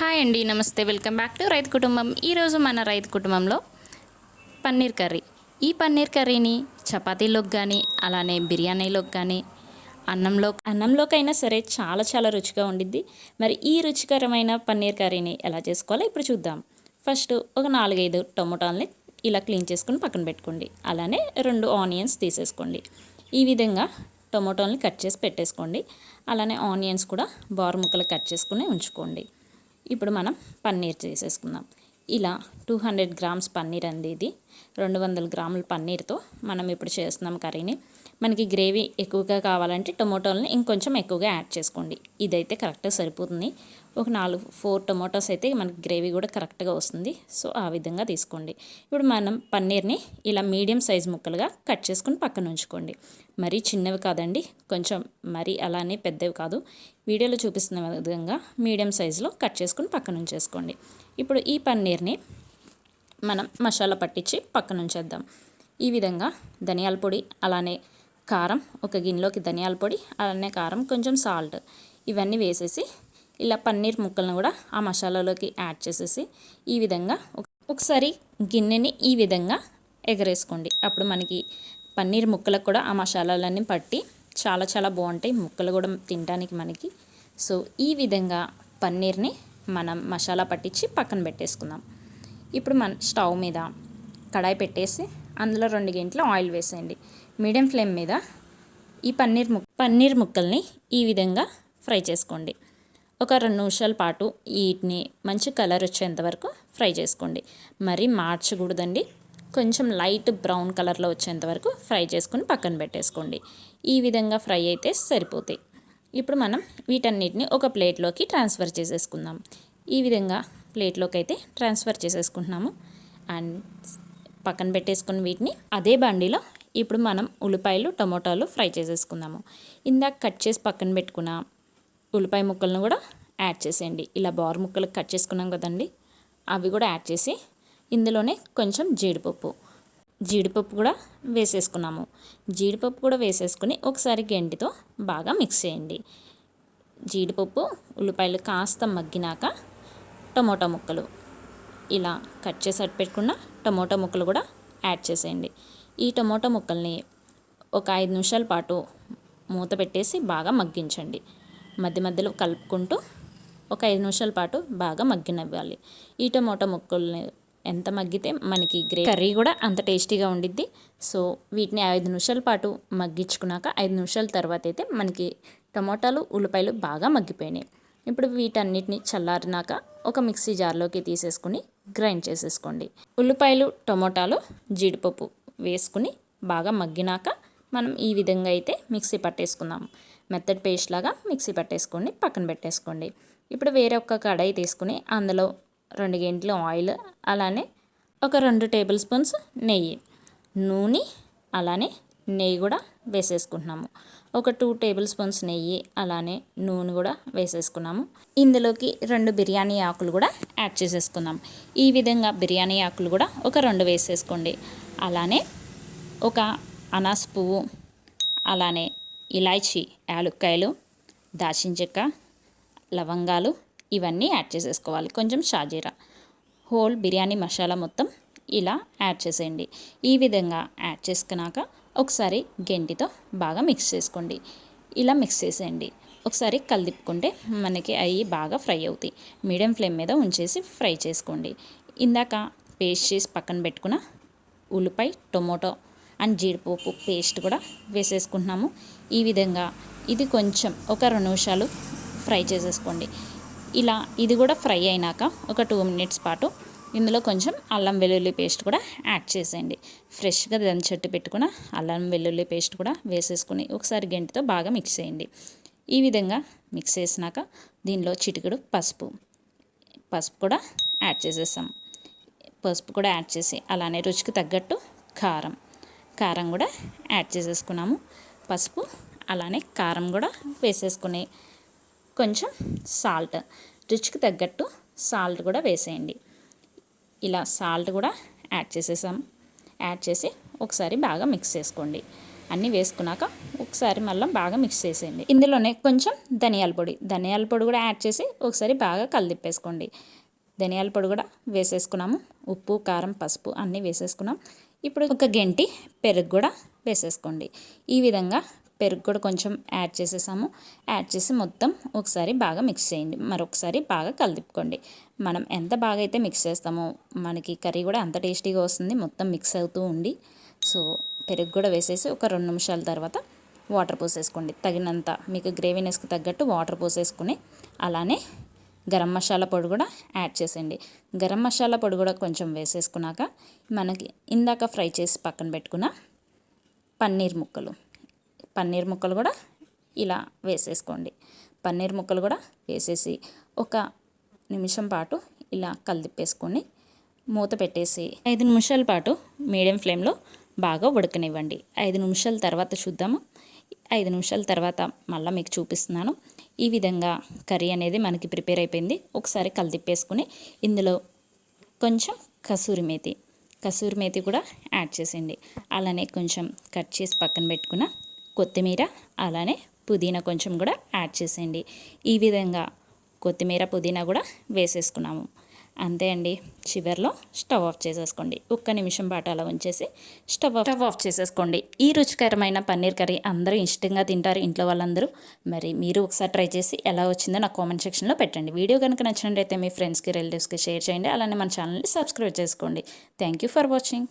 Hi అండి నమస్తే. Welcome back to రైతు కుటుంబం. ఈరోజు మన రైతు కుటుంబంలో పన్నీర్ కర్రీ. ఈ పన్నీర్ కర్రీని చపాతీలోకి కానీ అలానే బిర్యానీలోకి కానీ అన్నంలో అన్నంలోకైనా సరే చాలా చాలా రుచిగా ఉండిద్ది. మరి ఈ రుచికరమైన పన్నీర్ కర్రీని ఎలా చేసుకోవాలో ఇప్పుడు చూద్దాం. ఫస్ట్ ఒక నాలుగైదు టొమాటోల్ని ఇలా క్లీన్ చేసుకుని పక్కన పెట్టుకోండి. అలానే రెండు ఆనియన్స్ తీసేసుకోండి. ఈ విధంగా టొమాటోల్ని కట్ చేసి పెట్టేసుకోండి. అలానే ఆనియన్స్ కూడా బారు ముక్కలు కట్ చేసుకుని ఉంచుకోండి. ఇప్పుడు మనం పన్నీర్ చేసేసుకుందాం. ఇలా టూ హండ్రెడ్ గ్రామ్స్ పన్నీర్ అంది ఇది. రెండు వందల గ్రాముల పన్నీర్తో మనం ఇప్పుడు చేస్తున్నాం కర్రీని. మనకి గ్రేవీ ఎక్కువగా కావాలంటే టొమాటోలని ఇంకొంచెం ఎక్కువగా యాడ్ చేసుకోండి. ఇదైతే కరెక్ట్గా సరిపోతుంది. ఒక నాలుగు ఫోర్ టొమాటోస్ అయితే మనకి గ్రేవీ కూడా కరెక్ట్గా వస్తుంది. సో ఆ విధంగా తీసుకోండి. ఇప్పుడు మనం పన్నీర్ని ఇలా మీడియం సైజ్ ముక్కలుగా కట్ చేసుకుని పక్కన ఉంచుకోండి. మరీ చిన్నవి కాదండి కొంచెం మరీ అలానే పెద్దవి కాదు. వీడియోలో చూపిస్తున్న విధంగా మీడియం సైజులో కట్ చేసుకుని పక్కన ఉంచేసుకోండి. ఇప్పుడు ఈ పన్నీర్ని మనం మసాలా పట్టించి పక్కన ఉంచేద్దాం. ఈ విధంగా ధనియాల పొడి అలానే కారం ఒక గిన్నెలోకి ధనియాల పొడి అలానే కారం కొంచెం సాల్ట్ ఇవన్నీ వేసేసి ఇలా పన్నీర్ ముక్కలను కూడా ఆ మసాలాలోకి యాడ్ చేసేసి ఈ విధంగా ఒకసారి గిన్నెని ఈ విధంగా ఎగరేసుకోండి. అప్పుడు మనకి పన్నీర్ ముక్కలకు కూడా ఆ మసాలాలన్నీ పట్టి చాలా చాలా బాగుంటాయి. ముక్కలు కూడా తినడానికి మనకి. సో ఈ విధంగా పన్నీర్ని మనం మసాలా పట్టించి పక్కన పెట్టేసుకుందాం. ఇప్పుడు మన స్టవ్ మీద కడాయి పెట్టేసి అందులో రెండు గంటల ఆయిల్ వేసేయండి. మీడియం ఫ్లేమ్ మీద ఈ పన్నీర్ ముక్ పన్నీర్ ముక్కల్ని ఈ విధంగా ఫ్రై చేసుకోండి. ఒక రెండు నిమిషాల పాటు వీటిని మంచి కలర్ వచ్చేంత వరకు ఫ్రై చేసుకోండి. మరి మార్చకూడదండి. కొంచెం లైట్ బ్రౌన్ కలర్లో వచ్చేంత వరకు ఫ్రై చేసుకుని పక్కన పెట్టేసుకోండి. ఈ విధంగా ఫ్రై అయితే సరిపోతాయి. ఇప్పుడు మనం వీటన్నిటిని ఒక ప్లేట్లోకి ట్రాన్స్ఫర్ చేసేసుకుందాం. ఈ విధంగా ప్లేట్లోకి అయితే ట్రాన్స్ఫర్ చేసేసుకుంటున్నాము. అండ్ పక్కన పెట్టేసుకుని వీటిని అదే బండిలో ఇప్పుడు మనం ఉల్లిపాయలు టమోటాలు ఫ్రై చేసేసుకుందాము. ఇందాక కట్ చేసి పక్కన పెట్టుకున్న ఉల్లిపాయ ముక్కలను కూడా యాడ్ చేసేయండి. ఇలా బార్ ముక్కలు కట్ చేసుకున్నాం కదండి అవి కూడా యాడ్ చేసి ఇందులోనే కొంచెం జీడిపప్పు జీడిపప్పు కూడా వేసేసుకున్నాము. జీడిపప్పు కూడా వేసేసుకుని ఒకసారి గంటితో బాగా మిక్స్ చేయండి. జీడిపప్పు ఉల్లిపాయలు కాస్త మగ్గినాక టమోటా ముక్కలు. ఇలా కట్ చేసి పెట్టుకున్న టమోటా ముక్కలు కూడా యాడ్ చేసేయండి. ఈ టమోటా ముక్కల్ని ఒక ఐదు నిమిషాల పాటు మూత పెట్టేసి బాగా మగ్గించండి. మధ్య మధ్యలో కలుపుకుంటూ ఒక ఐదు నిమిషాల పాటు బాగా మగ్గినవ్వాలి. ఈ టమోటా ముక్కల్ని ఎంత మగ్గితే మనకి గ్రే కర్రీ కూడా అంత టేస్టీగా ఉండిద్ది. సో వీటిని ఐదు నిమిషాల పాటు మగ్గించుకున్నాక ఐదు నిమిషాల తర్వాత అయితే మనకి టమోటాలు ఉల్లిపాయలు బాగా మగ్గిపోయినాయి. ఇప్పుడు వీటన్నిటిని చల్లారినాక ఒక మిక్సీ జార్లోకి తీసేసుకుని గ్రైండ్ చేసేసుకోండి. ఉల్లిపాయలు టమోటాలు జీడిపప్పు వేసుకుని బాగా మగ్గినాక మనం ఈ విధంగా అయితే మిక్సీ పట్టేసుకుందాం. మెత్తడ్ పేస్ట్ లాగా మిక్సీ పట్టేసుకోండి పక్కన పెట్టేసుకోండి. ఇప్పుడు వేరే ఒక కడాయి తీసుకుని అందులో రెండు గంటలు ఆయిల్ అలానే ఒక రెండు టేబుల్ స్పూన్స్ నెయ్యి. నూనె అలానే నెయ్యి కూడా వేసేసుకుంటున్నాము. ఒక టూ టేబుల్ స్పూన్స్ నెయ్యి అలానే నూనె కూడా వేసేసుకున్నాము. ఇందులోకి రెండు బిర్యానీ ఆకులు కూడా యాడ్ చేసేసుకుందాం. ఈ విధంగా బిర్యానీ ఆకులు కూడా ఒక రెండు వేసేసుకోండి. అలానే ఒక అనాస్ పువ్వు అలానే ఇలాచీ యాలుక్కాయలు దాచిన చెక్క లవంగాలు ఇవన్నీ యాడ్ చేసేసుకోవాలి. కొంచెం షాజీరా. హోల్ బిర్యానీ మసాలా మొత్తం ఇలా యాడ్ చేసేయండి. ఈ విధంగా యాడ్ చేసుకున్నాక ఒకసారి గెంటితో బాగా మిక్స్ చేసుకోండి. ఇలా మిక్స్ చేసేయండి. ఒకసారి కలిదిప్పుకుంటే మనకి అవి బాగా ఫ్రై అవుతాయి. మీడియం ఫ్లేమ్ మీద ఉంచేసి ఫ్రై చేసుకోండి. ఇందాక పేస్ట్ చేసి పక్కన పెట్టుకున్న ఉల్లిపాయ టొమాటో అండ్ జీడిపప్పు పేస్ట్ కూడా వేసేసుకుంటున్నాము. ఈ విధంగా ఇది కొంచెం ఒక రెండు నిమిషాలు ఫ్రై చేసేసుకోండి. ఇలా ఇది కూడా ఫ్రై అయినాక ఒక టూ మినిట్స్ పాటు ఇందులో కొంచెం అల్లం వెల్లుల్లి పేస్ట్ కూడా యాడ్ చేసేయండి. ఫ్రెష్గా చెట్టు పెట్టుకున్న అల్లం వెల్లుల్లి పేస్ట్ కూడా వేసేసుకుని ఒకసారి గంటితో బాగా మిక్స్ చేయండి. ఈ విధంగా మిక్స్ చేసినాక దీనిలో చిటికెడు పసుపు పసుపు కూడా యాడ్ చేసేసాం. పసుపు కూడా యాడ్ చేసి అలానే రుచికి తగ్గట్టు కారం కారం కూడా యాడ్ చేసేసుకున్నాము. పసుపు అలానే కారం కూడా వేసేసుకుని కొంచెం సాల్ట్ రుచికి తగ్గట్టు సాల్ట్ కూడా వేసేయండి. ఇలా సాల్ట్ కూడా యాడ్ చేసేసాం. యాడ్ చేసి ఒకసారి బాగా మిక్స్ చేసుకోండి. అన్నీ వేసుకున్నాక ఒకసారి మళ్ళీ బాగా మిక్స్ చేసేయండి. ఇందులోనే కొంచెం ధనియాల పొడి ధనియాల పొడి కూడా యాడ్ చేసి ఒకసారి బాగా కలిదిప్పేసుకోండి. ధనియాల పొడి కూడా వేసేసుకున్నాము. ఉప్పు కారం పసుపు అన్నీ వేసేసుకున్నాం. ఇప్పుడు ఒక గంటి పెరుగు కూడా వేసేసుకోండి. ఈ విధంగా పెరుగు కూడా కొంచెం యాడ్ చేసేసాము. యాడ్ చేసి మొత్తం ఒకసారి బాగా మిక్స్ చేయండి. మరొకసారి బాగా కలిపుకోండి మనం ఎంత బాగా అయితే మిక్స్ చేస్తామో మనకి కర్రీ కూడా అంత టేస్టీగా వస్తుంది. మొత్తం మిక్స్ అవుతూ ఉండి. సో పెరుగు కూడా వేసేసి ఒక రెండు నిమిషాల తర్వాత వాటర్ పోసేసుకోండి. తగినంత మీకు గ్రేవీనెస్కి తగ్గట్టు వాటర్ పోసేసుకుని అలానే గరం మసాలా పొడి కూడా యాడ్ చేసేయండి. గరం మసాలా పొడి కూడా కొంచెం వేసేసుకున్నాక మనకి ఇందాక ఫ్రై చేసి పక్కన పెట్టుకున్న పన్నీర్ ముక్కలు. పన్నీర్ ముక్కలు కూడా ఇలా వేసేసుకోండి. పన్నీర్ ముక్కలు కూడా వేసేసి ఒక నిమిషం పాటు ఇలా కలిదిప్పేసుకొని మూత పెట్టేసి ఐదు నిమిషాల పాటు మీడియం ఫ్లేమ్లో బాగా ఉడకనివ్వండి. ఐదు నిమిషాల తర్వాత చూద్దాము. ఐదు నిమిషాల తర్వాత మళ్ళీ మీకు చూపిస్తున్నాను. ఈ విధంగా కర్రీ అనేది మనకి ప్రిపేర్ అయిపోయింది. ఒకసారి కలిదిప్పేసుకుని ఇందులో కొంచెం కసూరి మేతి కసూరి మేతి కూడా యాడ్ చేసేయండి. అలానే కొంచెం కట్ చేసి పక్కన పెట్టుకున్న కొత్తిమీర అలానే పుదీనా కొంచెం కూడా యాడ్ చేసేయండి. ఈ విధంగా కొత్తిమీర పుదీనా కూడా వేసేసుకున్నాము. అంతే అండి. చివరిలో స్టవ్ ఆఫ్ చేసేసుకోండి. ఒక్క నిమిషం పాటు అలా ఉంచేసి స్టవ్ ఆఫ్ స్టవ్ ఆఫ్ చేసేసుకోండి. ఈ రుచికరమైన పన్నీర్ కర్రీ అందరూ ఇష్టంగా తింటారు ఇంట్లో వాళ్ళందరూ. మరి మీరు ఒకసారి ట్రై చేసి ఎలా వచ్చిందో నా కామెంట్ సెక్షన్లో పెట్టండి. వీడియో కనుక నచ్చినట్లయితే మీ ఫ్రెండ్స్కి రిలేటివ్స్కి షేర్ చేయండి. అలానే మన ఛానల్ని సబ్స్క్రైబ్ చేసుకోండి. Thank you for watching.